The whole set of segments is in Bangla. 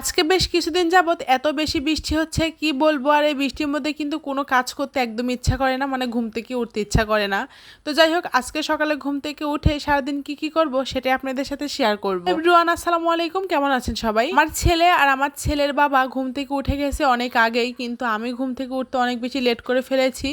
আজকে বেশ কিছুদিন যাবৎ এত বেশি বৃষ্টি হচ্ছে, কি বলব? আর এই বৃষ্টির মধ্যে কিন্তু কোনো কাজ করতে একদম ইচ্ছা করে না মানে ঘুম থেকে উঠতে ইচ্ছা করে না। তো যাই হোক, আজকে সকালে ঘুম থেকে উঠে সারাদিন কি কি করব সেটাই আপনাদের সাথে শেয়ার করব। এভরিওয়ান, আসসালামু আলাইকুম, কেমন আছেন সবাই? আমার ছেলে আর আমার ছেলের বাবা ঘুম থেকে উঠে গেছে অনেক আগেই, কিন্তু আমি ঘুম থেকে উঠতে অনেক বেশি লেট করে ফেলেছি।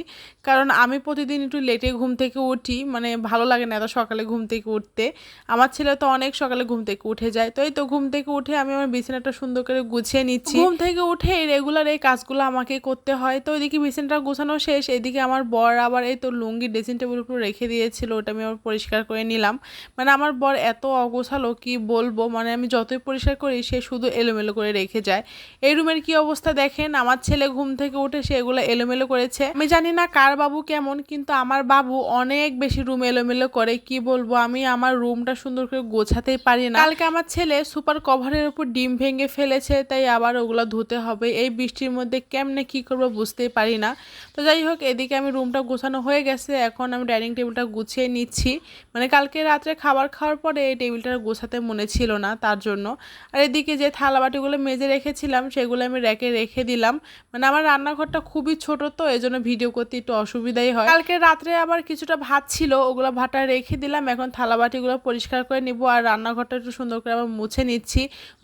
কারণ আমি প্রতিদিন একটু লেটে ঘুম থেকে উঠি মানে ভালো লাগে না এত সকালে ঘুম থেকে উঠতে। আমার ছেলে তো অনেক সকালে ঘুম থেকে উঠে যায়। তো এই তো ঘুম থেকে উঠে আমি আমার বিছানাটা সুন্দর করে গুছিয়ে নিচ্ছি। ঘুম থেকে উঠে রেগুলার এই কাজগুলো আমাকে করতে হয়। তো ওইদিকে বিছানাটা গোছানো শেষ, এদিকে আমার বর আবার এই তো লুঙ্গি ড্রেসিং টেবিল উপর রেখে দিয়েছিল, ওটা আমি আবার পরিষ্কার করে নিলাম। মানে আমার বর এত অগোছালো, কি বলব? মানে আমি যতই পরিষ্কার করি, সে শুধু এলোমেলো করে রেখে যায়। এই রুমের কি অবস্থা দেখেন? আমার ছেলে ঘুম থেকে উঠে সে এগুলো এলোমেলো করেছে। আমি জানি না কার বাবু কেমন, কিন্তু আমার বাবু অনেক বেশি রুম এলোমেলো করে। কি বলব? আমি আমার রুমটা সুন্দর করে গোছাতেই পারি না। কালকে আমার ছেলে সুপার কভারের উপর ডিম ভেঙে ফেলেছে, তাই আবার ওগুলো ধুতে হবে। এই বৃষ্টির মধ্যে কেমনে কি করব বুঝতেই পারি না। তো যাই হোক, এদিকে আমি রুমটা গোছানো হয়ে গেছে। এখন আমি ডাইনিং টেবিলটা গুছিয়ে নিচ্ছি। মানে কালকে রাত্রে খাবার খাওয়ার পরে এই টেবিলটা গোছাতে মনে ছিল না তার জন্য। আর এদিকে যে থালা বাটিগুলো মেজে রেখেছিলাম, সেগুলো আমি র্যাকে রেখে দিলাম। মানে আমার রান্নাঘরটা খুবই ছোট তো এই জন্য ভিডিও করতে একটু অসুবিধাই হয়। কালকে রাত্রে আবার কিছুটা ভাত ছিল, ওগুলো ভাতটা রেখে দিলাম। এখন থালা বাটিগুলো পরিষ্কার করে নিব, আর রান্নাঘরটা একটু সুন্দর করে আবার মুছে নিচ্ছি।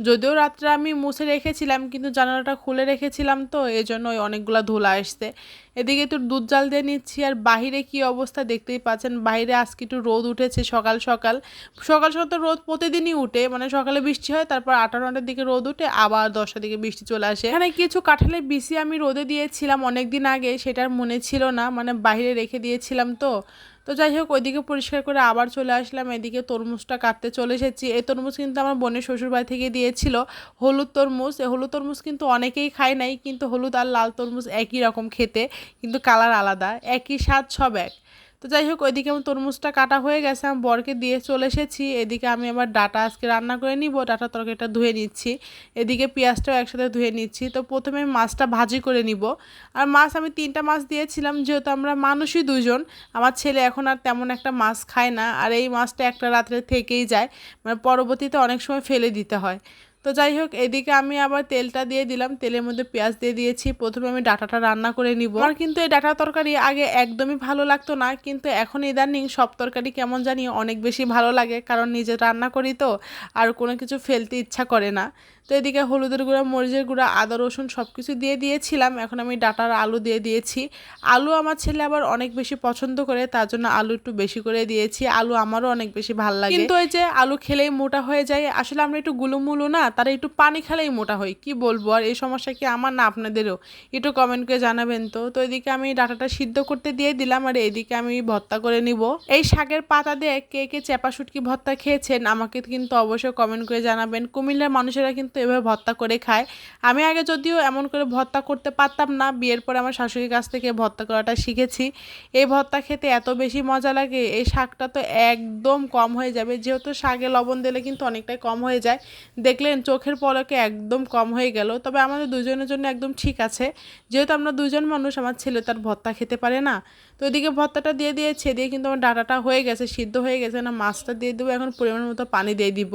যদিও রাত্রে আমি মুছে রেখেছিলাম, কিন্তু জানালাটা খুলে রেখেছিলাম তো এই জন্য ওই অনেকগুলো ধুলা আসছে। এদিকে একটু দুধ জাল দিয়ে নিচ্ছি, আর বাহিরে কি অবস্থা দেখতেই পাচ্ছেন? বাইরে আজকে একটু রোদ উঠেছে সকাল সকাল। সকাল সকাল তো রোদ প্রতিদিনই উঠে মানে সকালে বৃষ্টি হয়, তারপর আটা নটার দিকে রোদ উঠে, আবার দশটার দিকে বৃষ্টি চলে আসে। এখানে কিছু কাঁঠালের বিসি আমি রোদে দিয়েছিলাম অনেক দিন আগে, সেটার মনে ছিল না মানে বাইরে রেখে দিয়েছিলাম তো। তো যাই হোক, ওইদিকে পরিষ্কার করে আবার চলে আসলাম। এদিকে তরমুজটা কাটতে চলে এসেছি। এই তরমুজ কিন্তু আমার বোনের শ্বশুরবাড়ি থেকে দিয়েছিল, হলুদ তরমুজ। এই হলুদ তরমুজ কিন্তু অনেকেই খায় নাই, কিন্তু হলুদ আর লাল তরমুজ একই রকম খেতে, কিন্তু কালার আলাদা, একই স্বাদ সব এক। তো যাই হোক, ওইদিকে আমার তরমুজটা কাটা হয়ে গেছে, আমি বরকে দিয়ে চলে এসেছি। এদিকে আমি আবার ডাটা আজকে রান্না করে নিব, ডাটা তরকারিটা ধুয়ে নিচ্ছি। এদিকে পেঁয়াজটাও একসাথে ধুয়ে নিচ্ছি। তো প্রথমে মাছটা ভাজি করে নিব। আর মাছ আমি তিনটা মাছ দিয়েছিলাম, যেহেতু আমরা মানুষই দুজন, আমার ছেলে এখন আর তেমন একটা মাছ খায় না। আর এই মাছটা একটা রাত্রে থেকেই যায় মানে পরবর্তীতে অনেক সময় ফেলে দিতে হয়। তো যাই হোক, এদিকে আমি আবার তেলটা দিয়ে দিলাম। তেলের মধ্যে পেঁয়াজ দিয়ে দিয়েছি। প্রথমে আমি ডাটাটা রান্না করে নিব। আমার কিন্তু এই ডাটা তরকারি আগে একদমই ভালো লাগতো না, কিন্তু এখন ইদানিং সব তরকারি কেমন জানি অনেক বেশি ভালো লাগে, কারণ নিজে রান্না করি তো, আর কোনো কিছু ফেলতে ইচ্ছা করে না। তো এদিকে হলুদের গুঁড়া, মরিচের গুঁড়া, আদা, রসুন সব কিছু দিয়ে দিয়েছিলাম। এখন আমি ডাটার আলু দিয়ে দিয়েছি। আলু আমার ছেলে আবার অনেক বেশি পছন্দ করে, তার জন্য আলু একটু বেশি করে দিয়েছি। আলু আমারও অনেক বেশি ভালো লাগে। কিন্তু ওই যে আলু খেলেই মোটা হয়ে যায়, আসলে আমরা একটু গুলুমুলু না তারা একটু পানি খেলেই মোটা হয়। কি বলব? আর এই সমস্যা কি আমার না আপনাদেরও? একটু কমেন্ট করে জানাবেন তো। তো এদিকে আমি ডাটাটা সিদ্ধ করতে দিয়ে দিলাম আর এদিকে আমি ভর্তা করে নিব। এই শাকের পাতা দিয়ে কে কে চেপা শুটকি ভর্তা খেয়েছেন আমাকে কিন্তু অবশ্যই কমেন্ট করে জানাবেন। কুমিল্লার মানুষেরা কিন্তু এভাবে ভর্তা করে খায়। আমি আগে যদিও এমন করে ভর্তা করতে পারতাম না, বিয়ের পরে আমার শাশুড়ির কাছ থেকে ভর্তা করাটা শিখেছি। এই ভর্তা খেতে এত বেশি মজা লাগে, এই শাকটা তো একদম কম হয়ে যাবে। যেহেতু শাকে লবণ দিলে কিন্তু অনেকটাই কম হয়ে যায়। দেখলেন চোখের পলকে একদম কম হয়ে গেল। তবে আমাদের দুজনের জন্য একদম ঠিক আছে। যেহেতু আমরা দুজন মানুষ, আমার ছেলে তার ভর্তা খেতে পারে না। তো ওইদিকে ভর্তাটা দিয়ে দিয়েছে, দিয়ে কিন্তু আমার ডাটাটা হয়ে গেছে, সিদ্ধ হয়ে গেছে। না, মাছটা দিয়ে দেবো, এখন পরিমাণ মতো পানি দিয়ে দিব।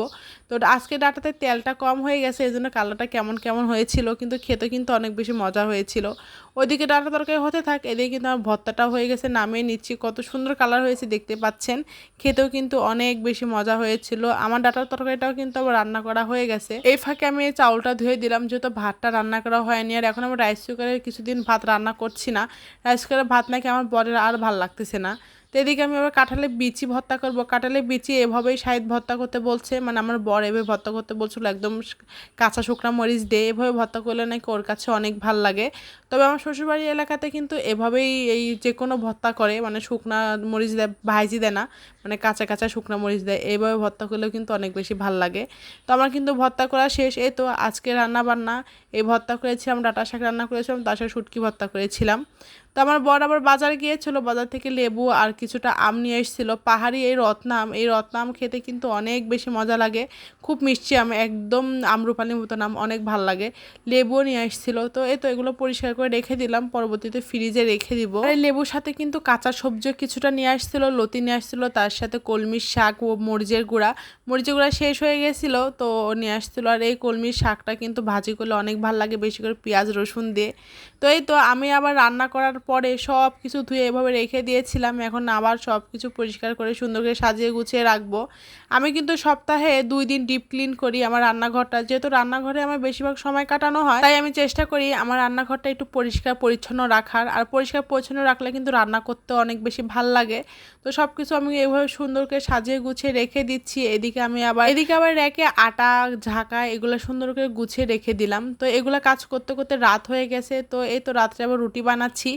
তো আজকে ডাটাতে তেলটা কম হয়ে গেছে এই জন্য কালারটা কেমন কেমন হয়েছিল, কিন্তু খেতে কিন্তু অনেক বেশি মজা হয়েছিল। ওইদিকে ডাটা তরকারি হতে থাক, এদিকে কিন্তু আমার ভর্তাটা হয়ে গেছে, নামিয়ে নিচ্ছি। কত সুন্দর কালার হয়েছে, দেখতে পাচ্ছেন। খেতেও কিন্তু অনেক বেশি মজা হয়েছিল। আমার ডাটার তরকারিটাও কিন্তু আবার রান্না করা হয়ে গেছে। এই ফাঁকে আমি এই চাউলটা ধুয়ে দিলাম, যেহেতু ভাতটা রান্না করা হয়নি, আর এখন আমি রাইস কুকারে কিছুদিন ভাত রান্না করছি না। রাইস কুকারে ভাত নাকি আমার বরের আর ভালো লাগতেছে না। তো এদিকে আমি আবার কাঁঠালে বিচি ভর্তা করব। কাঁঠালে বিচি এভাবেই সাইড ভর্তা করতে বলছে। মানে আমার বর এভাবে ভর্তা করতে বলছিল, একদম কাঁচা শুকনা মরিচ দিয়ে এভাবে ভর্তা করলে নাকি ওর কাছে অনেক ভালো লাগে। তবে আমার শ্বশুরবাড়ি এলাকাতে কিন্তু এভাবেই এই যে কোনো ভর্তা করে মানে শুকনা মরিচ দেয় ভাইজি দেয় না মানে কাঁচা কাঁচা শুকনা মরিচ দেয় এইভাবে ভর্তা করলেও কিন্তু অনেক বেশি ভালো লাগে। তো আমার কিন্তু ভর্তা করা শেষ, এই তো আজকে রান্না বান্না এই ভর্তা করেছিলাম ডাটা শাক রান্না করেছিলাম, তার সাথে শুটকি ভর্তা করেছিলাম। তো আমার বর আবার বাজারে গিয়েছিল, বাজার থেকে লেবু আর কিছুটা আম নিয়ে এসেছিল। পাহাড়ি এই রত্নাম এই রত্নাম খেতে কিন্তু অনেক বেশি মজা লাগে। খুব মিষ্টি আম, একদম আমরুপানির মতো আম, অনেক ভালো লাগে। লেবুও নিয়ে এসেছিল। তো এই তো এগুলো পরিষ্কার করে রেখে দিলাম, পরবর্তীতে ফ্রিজে রেখে দিব। আর লেবুর সাথে কিন্তু কাঁচা সবজিও কিছুটা নিয়ে আসছিল লতি নিয়ে আসছিল তার সাথে কলমির শাক ও মরিচের গুঁড়া। মরিচের গুঁড়া শেষ হয়ে গেছিল, তো নিয়ে আসছিল আর এই কলমির শাকটা কিন্তু ভাজি করলে অনেক ভালো লাগে, বেশি করে পেঁয়াজ, রসুন দিয়ে। তো এই তো আমি আবার রান্না করার পরে সব কিছু ধুয়ে এভাবে রেখে দিয়েছিলাম। এখন আবার সব কিছু পরিষ্কার করে সুন্দর করে সাজিয়ে গুছিয়ে রাখব। আমি কিন্তু সপ্তাহে দুই দিন ডিপ ক্লিন করি আমার রান্নাঘরটা। যেহেতু রান্নাঘরে আমার বেশিরভাগ সময় কাটানো হয়, তাই আমি চেষ্টা করি আমার রান্নাঘরটা একটু পরিষ্কার পরিচ্ছন্ন রাখার। আর পরিষ্কার পরিচ্ছন্ন রাখলে কিন্তু রান্না করতে অনেক বেশি ভালো লাগে। তো সব কিছু আমি এইভাবে সুন্দর করে সাজিয়ে গুছিয়ে রেখে দিচ্ছি। এদিকে আমি আবার, এদিকে আবার রেখে আটা, ঝাঁকা এগুলো সুন্দর করে গুছিয়ে রেখে দিলাম। তো এগুলো কাজ করতে করতে রাত হয়ে গেছে। তো এই তো রাত্রে আবার রুটি বানাচ্ছি।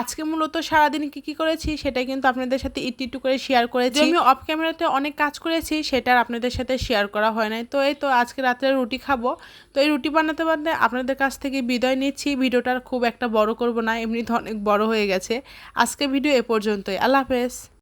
আজকে মূলত সারাদিন কি কি করেছি সেটা কিন্তু আপনাদের সাথে একটু একটু করে শেয়ার করেছি। আমি অফ ক্যামেরাতে অনেক কাজ করেছি সেটা আপনাদের সাথে শেয়ার করা হয় নাই। তো এই তো আজকে রাত্রে রুটি খাব। তো এই রুটি বানাতে বানাতে আপনাদের কাছ থেকে বিদায় নিচ্ছি। ভিডিওটার খুব একটা বড় করব না এমনি অনেক বড় হয়ে গেছে। আজকে ভিডিও এ পর্যন্তই। আল্লাহ হাফেজ।